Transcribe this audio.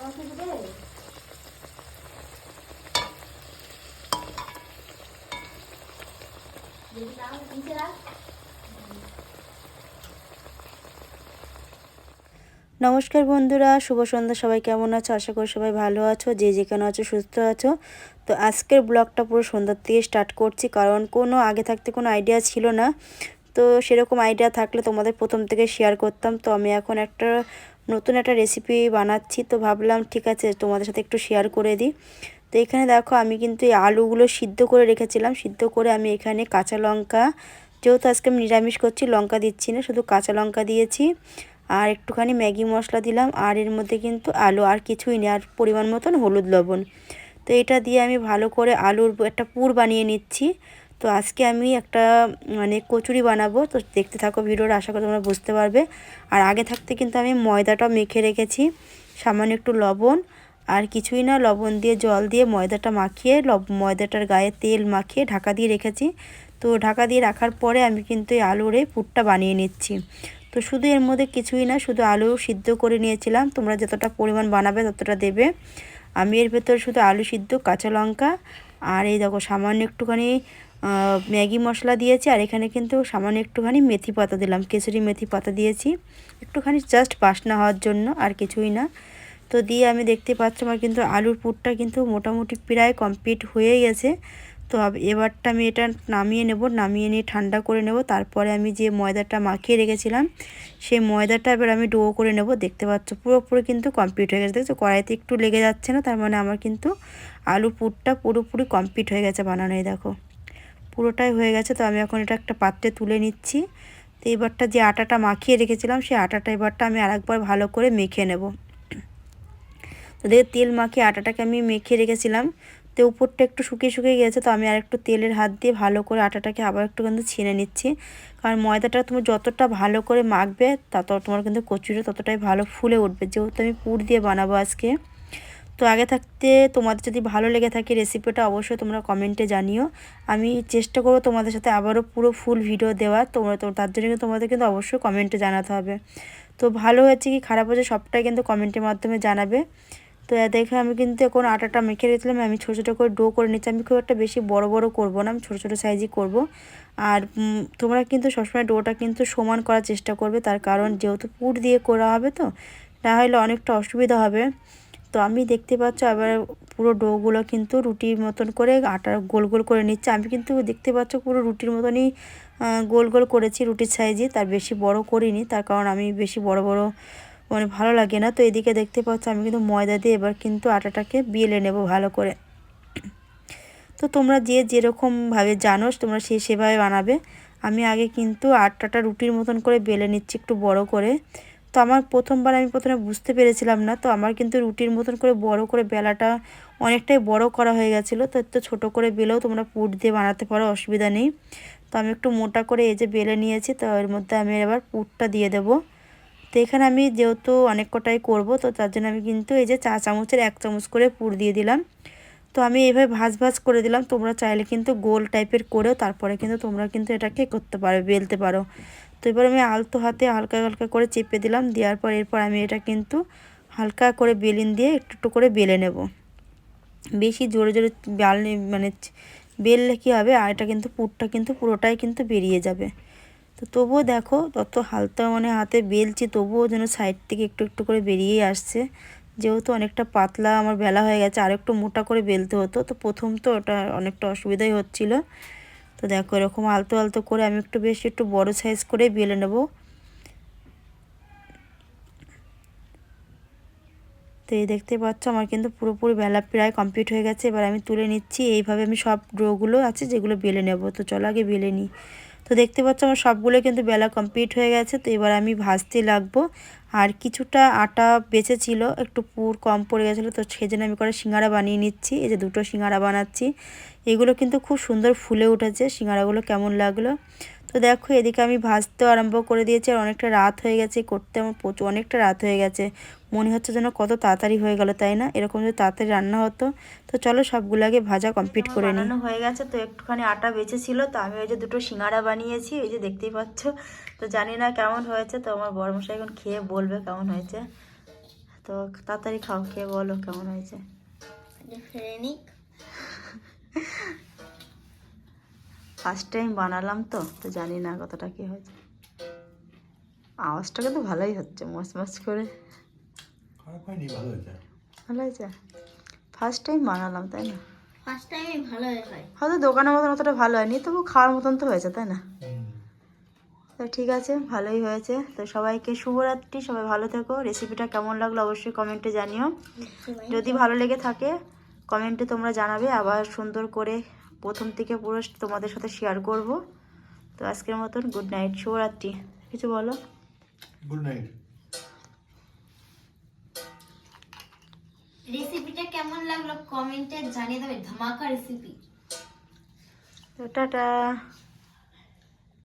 নমস্কার বন্ধুরা, শুভ সন্ধ্যা, সবাই কেমন আছো? আশা করি সবাই ভালো আছো, যে যেখানে আছো সুস্থ আছো। তো আজকের ব্লগটা পুরো সন্ধ্যার থেকে স্টার্ট করছি, কারণ কোনো আগে থাকতে কোনো আইডিয়া ছিল না। তো সেরকম আইডিয়া থাকলে তোমাদের প্রথম থেকে শেয়ার করতাম। তো আমি এখন একটা নতুন একটা রেসিপি বানাচ্ছি, তো ভাবলাম ঠিক আছে তোমাদের সাথে একটু শেয়ার করে দিই। তো এখানে দেখো আমি কিন্তু এই আলুগুলো সিদ্ধ করে রেখেছিলাম। সিদ্ধ করে আমি এখানে কাঁচা লঙ্কা, যেহেতু আজকে আমি নিরামিষ করছি, লঙ্কা দিচ্ছি না, শুধু কাঁচা লঙ্কা দিয়েছি। আর একটুখানি ম্যাগি মশলা দিলাম, আর এর মধ্যে কিন্তু আলু, আর কিছুই নেই, আর পরিমাণ মতন হলুদ লবণ। তো এটা দিয়ে আমি ভালো করে আলুর একটা পুর বানিয়ে নিচ্ছি। তো আজকে আমি একটা মানে কচুরি বানাবো। তো দেখতে থাকো ভিডিওটা, আশা করি তোমরা বুঝতে পারবে। আর আগে থাকতে কিন্তু আমি ময়দাটা মেখে রেখেছি। সামান্য একটু লবণ, আর কিছুই না, লবণ দিয়ে, জল দিয়ে ময়দাটা মাখিয়ে, লব, ময়দাটার গায়ে তেল মাখিয়ে ঢাকা দিয়ে রেখেছি। তো ঢাকা দিয়ে রাখার পরে আমি কিন্তু এই আলুর এই পুরটা বানিয়ে নিচ্ছি। তো শুধু এর মধ্যে কিছুই না, শুধু আলু সিদ্ধ করে নিয়েছিলাম। তোমরা যতটা পরিমাণ বানাবে ততটা দেবে। আমি এর ভেতরে শুধু আলু সিদ্ধ, কাঁচা লঙ্কা, আর এই দেখো সামান্য একটুখানি ম্যাগি মশলা দিয়েছি আর এখানে কিন্তু সামান্য একটুখানি মেথি পাতা দিলাম। কেসরি মেথি পাতা দিয়েছি। একটুখানি জাস্ট বাসনা হওয়ার জন্য আর কিছুই না। তো দিয়ে আমি দেখতে পাচ্ছি আমার কিন্তু আলুর পুরটা কিন্তু মোটামুটি প্রায় কমপ্লিট হয়ে গেছে। তো এবারটা আমি এটা নামিয়ে নেব, নামিয়ে নিয়ে ঠান্ডা করে নেব। তারপরে আমি যে ময়দাটা মাখিয়ে রেখেছিলাম, সেই ময়দাটা এবার আমি ডো করে নেব। দেখতে পাচ্ছ পুরোপুরি কিন্তু কমপ্লিট হয়ে গেছে। দেখছ কড়াইতে একটু লেগে যাচ্ছে না, তার মানে আমার কিন্তু আলু পুরটা পুরোপুরি কমপ্লিট হয়ে গেছে বানানোই দেখো। পুরোটাই হয়ে গেছে, তো আমি এখন এটা একটা পাত্রে তুলে নিচ্ছি। তো এবারটা যে আটাটা মাখিয়ে রেখেছিলাম, সেই আটাটা এবারটা আমি আরেকবার ভালো করে মেখে নেব। তো দেখে, তেল মাখিয়ে আটাটাকে আমি মেখে রেখেছিলাম। তো উপরটা একটু শুকিয়ে শুকিয়ে গেছে, তো আমি আর একটু তেলের হাত দিয়ে ভালো করে আটাটাকে আবার একটু কিন্তু ছিনে নিচ্ছি। কারণ ময়দাটা তুমি যতটা ভালো করে মাখবে, তত তোমার কিন্তু কচুরি ততটাই ভালো ফুলে উঠবে। যেহেতু আমি পুর দিয়ে বানাবো আজকে তো আগে থাকতে তোমাদের যদি ভালো লেগে থাকে রেসিপিটা অবশ্যই তোমরা কমেন্টে জানিও। আমি চেষ্টা করব তোমাদের সাথে আবারও পুরো ফুল ভিডিও দেওয়ার। তোমরা তো তার জন্য তোমাদের কিন্তু অবশ্যই কমেন্টে জানাতে হবে। তো ভালো হয়েছে কি খারাপ হয়েছে সবটাই কিন্তু কমেন্টের মাধ্যমে জানাবে। তো দেখে আমি কিন্তু এখন আটাটা মেখে রেখেছিলাম, আমি ছোটো ছোটো করে ডো করে নিচ্ছি। আমি খুব একটা বেশি বড় বড় করব না, আমি ছোটো ছোটো সাইজই করব। আর তোমরা কিন্তু সবসময় ডোটা কিন্তু সমান করার চেষ্টা করবে। তার কারণ যেহেতু পুর দিয়ে করা হবে তো, না হলে অনেকটা অসুবিধা হবে। তো আমি দেখতে পাচ্ছ আবার পুরো ডোগুলো কিন্তু রুটির মতন করে আটা গোল গোল করে নিচ্ছে। আমি কিন্তু দেখতে পাচ্ছ পুরো রুটির মতনই গোল গোল করেছি রুটির সাইজে, তার বেশি বড় করিনি, তার কারণ আমি বেশি বড় বড় মানে ভালো লাগে না। তো এদিকে দেখতে পাচ্ছ আমি কিন্তু ময়দা দিয়ে এবার কিন্তু আটাটাকে বিয়েলে নেব ভালো করে। তো তোমরা যে যেরকমভাবে জানো, তোমরা সে সেভাবে বানাবে। আমি আগে কিন্তু আটাটা রুটির মতন করে বেলে নিচ্ছি একটু বড় করে। তো আমার প্রথমবার আমি প্রথমে বুঝতে পেরেছিলাম না, তো আমার কিন্তু রুটির মতন করে বড় করে বেলাটা অনেকটাই বড় করা হয়ে গেছিল, তো একটু ছোটো করে বেলেও তোমরা পুট দিয়ে বানাতে পারো, অসুবিধা নেই। তো আমি একটু মোটা করে এই যে বেলে নিয়েছি, তো এর মধ্যে আমি এবার পুটটা দিয়ে দেবো। তো এখানে আমি যেহেতু অনেক কটাই করব, তো তার জন্য আমি কিন্তু এই যে চা চামচের এক চামচ করে পুর দিয়ে দিলাম। তো আমি এভাবে ভাজ ভাজ করে দিলাম। তোমরা চাইলে কিন্তু গোল টাইপের করেও তারপরে কিন্তু তোমরা কিন্তু এটাকে করতে পারো, বেলতে পারো। তো এবার আমি আলতো হাতে হালকা হালকা করে চেপে দিলাম। দেওয়ার পর এরপর আমি এটা কিন্তু হালকা করে বেলিন দিয়ে একটু একটু করে বেলে নেব। বেশি জোরে জোরে বেল মানে বেললে কী হবে? আর এটা কিন্তু পুরটা কিন্তু পুরোটাই কিন্তু বেরিয়ে যাবে। তো তবুও দেখো, তত হালকা মানে হাতে বেলছি, তবুও যেন সাইড থেকে একটু একটু করে বেরিয়েই আসছে। যেহেতু অনেকটা পাতলা, আমার বেলা হয়ে গেছে, আর একটু মোটা করে বেলতে হতো, তো প্রথম তো ওটা অনেকটা অসুবিধাই হচ্ছিল। তো দেখো, এরকম আলতো আলতো করে আমি একটু বেশি একটু বড় সাইজ করে বেলে নেব। তো এই দেখতে পাচ্ছ, আমার কিন্তু পুরোপুরি বেলা প্রায় কমপ্লিট হয়ে গেছে। এবার আমি তুলে নিচ্ছি, এইভাবে আমি সব ড্রোগুলো আছে যেগুলো বেলে নেব। তো চলো আগে বেলে নিই। তো দেখতে পাচ্ছ আমার সবগুলো কিন্তু বেলা কমপ্লিট হয়ে গেছে, তো এবার আমি ভাজতে লাগবো। আর কিছুটা আটা বেঁচে ছিল, একটু পুর কম পড়ে গেছিল, তো সেই জন্য আমি করে সিঙ্গারা বানিয়ে নিচ্ছি। এই যে দুটো সিঙ্গারা বানাচ্ছি, এগুলো কিন্তু খুব সুন্দর ফুলে উঠেছে, সিঙ্গারাগুলো কেমন লাগল? তো দেখো, এদিকে আমি ভাজতেও আরম্ভ করে দিয়েছি, আর অনেকটা রাত হয়ে গেছে, করতে আমার প্রচুর, অনেকটা রাত হয়ে গেছে। মনে হচ্ছে যেন কত তাড়াতাড়ি হয়ে গেল তাই না? এরকম যদি তাড়াতাড়ি রান্না হতো তো চলো সবগুলো আগে ভাজা কমপ্লিট করে নিই। হয়ে গেছে তো একটুখানি আটা বেঁচে ছিল তো আমি ওই যে দুটো সিঙ্গারা বানিয়েছি ওই যে দেখতেই পাচ্ছ। তো জানি না কেমন হয়েছে তো আমার বড়মশাই এখন খেয়ে বলবে কেমন হয়েছে। তো তাড়াতাড়ি খাও খেয়ে বলো কেমন হয়েছে। ফার্স্ট টাইম বানালাম তো তো জানি না কতটা কি হয়েছে। আওয়াজটা কিন্তু ভালোই হচ্ছে মচ মচ করে। খারাপ হয়নি ভালো হয়েছে ভালো হয়েছে ফার্স্ট টাইম বানালাম তাই না? ফার্স্ট টাইমে ভালো হয়। হয়তো দোকানের মতন অতটা ভালো হয়নি তবু খাওয়ার মতন তো হয়েছে তাই না। তো ঠিক আছে ভালোই হয়েছে। তো সবাইকে শুভরাত্রি সবাই ভালো থেকো। রেসিপিটা কেমন লাগল অবশ্যই কমেন্টে জানিও। যদি ভালো লেগে থাকে কমেন্টে তোমরা জানাবে। আবার সুন্দর করে প্রথম থেকে পুরো তোমাদের সাথে শেয়ার করব। তো আজকের মতন গুড নাইট শুভরাত্রি। কিছু বলো? গুড নাইট কেমন লাগল? কমেন্টে জানিয়ে দেবে ধামাকা রেসিপি তো টাটা।